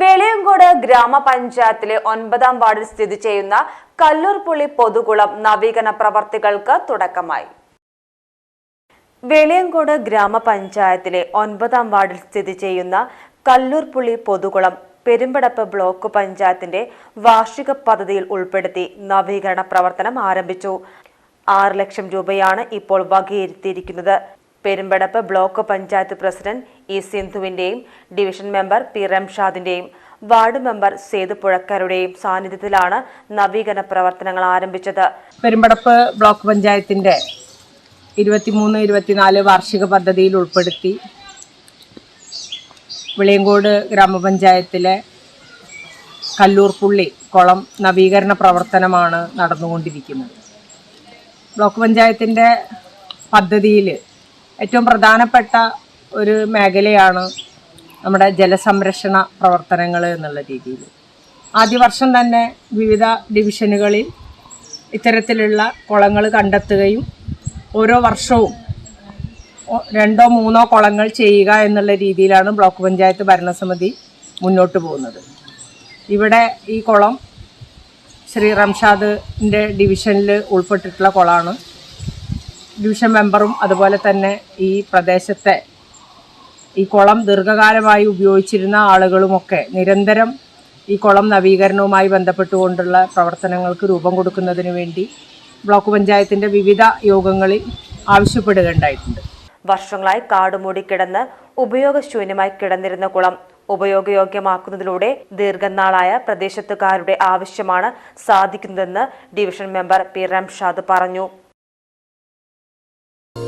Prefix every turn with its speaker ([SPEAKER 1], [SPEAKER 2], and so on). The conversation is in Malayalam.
[SPEAKER 1] വെളിയങ്കോട് ഗ്രാമപഞ്ചായത്തിലെ ഒൻപതാം വാർഡിൽ സ്ഥിതി ചെയ്യുന്ന കല്ലൂർപുള്ളി പൊതുകുളം നവീകരണ പ്രവർത്തികൾക്ക് തുടക്കമായി. വെളിയങ്കോട് ഗ്രാമപഞ്ചായത്തിലെ ഒൻപതാം വാർഡിൽ സ്ഥിതി ചെയ്യുന്ന കല്ലൂർപുള്ളി പൊതുകുളം പെരുമ്പടപ്പ് ബ്ലോക്ക് പഞ്ചായത്തിന്റെ വാർഷിക പദ്ധതിയിൽ ഉൾപ്പെടുത്തി നവീകരണ പ്രവർത്തനം ആരംഭിച്ചു. ആറ് ലക്ഷം രൂപയാണ് ഇപ്പോൾ വകയിരുത്തിയിരിക്കുന്നത്. Perumpadappu block panchayat president E സിന്ധുവിന്റെയും division member P റംഷാദിന്റെയും വാർഡ് മെമ്പർ സേതു പുഴക്കരുടെയും സാന്നിധ്യത്തിലാണ് നവീകരണ പ്രവർത്തനങ്ങൾ ആരംഭിച്ചത്.
[SPEAKER 2] പെരുമ്പടപ്പ് ബ്ലോക്ക് പഞ്ചായത്തിന്റെ ഇരുപത്തിമൂന്ന് ഇരുപത്തിനാല് വാർഷിക പദ്ധതിയിൽ ഉൾപ്പെടുത്തി വിളിയങ്കോട് ഗ്രാമപഞ്ചായത്തിലെ കല്ലൂർപ്പുള്ളി കുളം നവീകരണ പ്രവർത്തനമാണ് നടന്നുകൊണ്ടിരിക്കുന്നത്. ബ്ലോക്ക് പഞ്ചായത്തിന്റെ പദ്ധതിയിൽ ഏറ്റവും പ്രധാനപ്പെട്ട ഒരു മേഖലയാണ് നമ്മുടെ ജലസംരക്ഷണ പ്രവർത്തനങ്ങൾ എന്നുള്ള രീതിയിൽ. ആദ്യ വർഷം തന്നെ വിവിധ ഡിവിഷനുകളിൽ ഇത്തരത്തിലുള്ള കുളങ്ങൾ കണ്ടെത്തുകയും ഓരോ വർഷവും രണ്ടോ മൂന്നോ കുളങ്ങൾ ചെയ്യുക എന്നുള്ള രീതിയിലാണ് ബ്ലോക്ക് പഞ്ചായത്ത് ഭരണസമിതി മുന്നോട്ട് പോകുന്നത്. ഇവിടെ ഈ കുളം ശ്രീ റംഷാദിന്റെ ഡിവിഷനിൽ ഉൾപ്പെട്ടിട്ടുള്ള കുളമാണ് ഡിവിഷൻ മെമ്പറും അതുപോലെ തന്നെ ഈ പ്രദേശത്തെ ഈ കുളം ദീർഘകാലമായി ഉപയോഗിച്ചിരുന്ന ആളുകളുമൊക്കെ നിരന്തരം ഈ കുളം നവീകരണവുമായി ബന്ധപ്പെട്ടുകൊണ്ടുള്ള പ്രവർത്തനങ്ങൾക്ക് രൂപം കൊടുക്കുന്നതിന് വേണ്ടി ബ്ലോക്ക് പഞ്ചായത്തിന്റെ വിവിധ യോഗങ്ങളിൽ ആവശ്യപ്പെടുകയുണ്ടായിട്ടുണ്ട്.
[SPEAKER 1] വർഷങ്ങളായി കാടുമൂടി കിടന്ന് ഉപയോഗശൂന്യമായി കിടന്നിരുന്ന കുളം ഉപയോഗയോഗ്യമാക്കുന്നതിലൂടെ ദീർഘനാളായ പ്രദേശത്തുകാരുടെ ആവശ്യമാണ് സാധിക്കുന്നതെന്ന് ഡിവിഷൻ മെമ്പർ പി റംഷാദ് പറഞ്ഞു.